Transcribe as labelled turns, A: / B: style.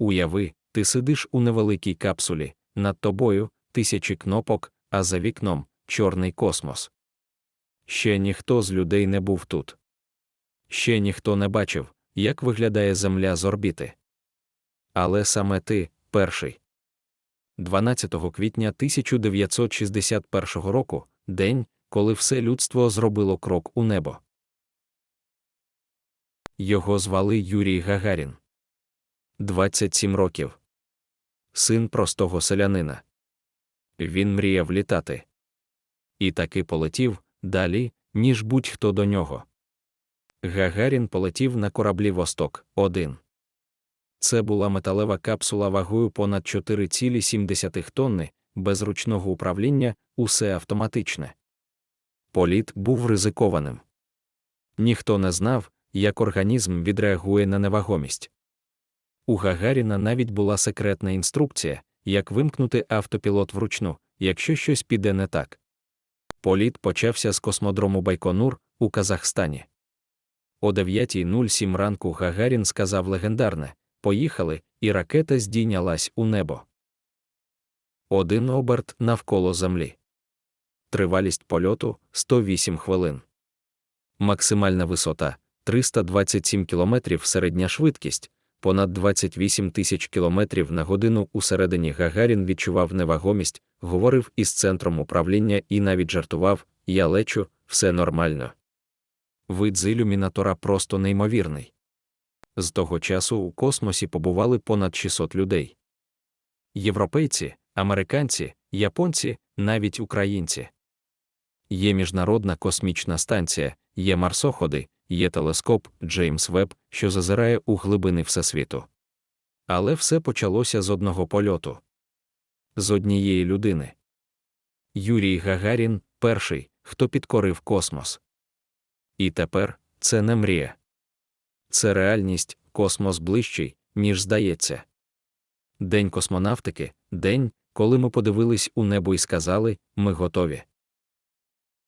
A: Уяви, ти сидиш у невеликій капсулі, над тобою тисячі кнопок, а за вікном чорний космос. Ще ніхто з людей не був тут. Ще ніхто не бачив, як виглядає Земля з орбіти. Але саме ти перший. 12 квітня 1961 року день, коли все людство зробило крок у небо. Його звали Юрій Гагарін. 27 років. Син простого селянина. Він мріяв літати. І таки полетів далі, ніж будь-хто до нього. Гагарін полетів на кораблі Восток 1 Це була металева капсула вагою понад 4,7 тонни, без ручного управління, усе автоматичне. Політ був ризикованим. Ніхто не знав, як організм відреагує на невагомість. У Гагаріна навіть була секретна інструкція, як вимкнути автопілот вручну, якщо щось піде не так. Політ почався з космодрому Байконур у Казахстані. О 9.07 ранку Гагарін сказав легендарне Поїхали, і ракета здійнялась у небо. Один оберт навколо землі. Тривалість польоту 108 хвилин. Максимальна висота 327 км середня швидкість, понад 28 тисяч кілометрів на годину усередині Гагарін відчував невагомість, говорив із центром управління і навіть жартував: Я лечу, все нормально. Вид з ілюмінатора просто неймовірний. З того часу у космосі побували понад 600 людей. Європейці, американці, японці, навіть українці. Є міжнародна космічна станція, є марсоходи, є телескоп Джеймс Веб, що зазирає у глибини Всесвіту. Але все почалося з одного польоту. З однієї людини. Юрій Гагарін перший, хто підкорив космос. І тепер це не мрія. Це реальність, космос ближчий, ніж здається. День космонавтики день, коли ми подивились у небо і сказали, ми готові.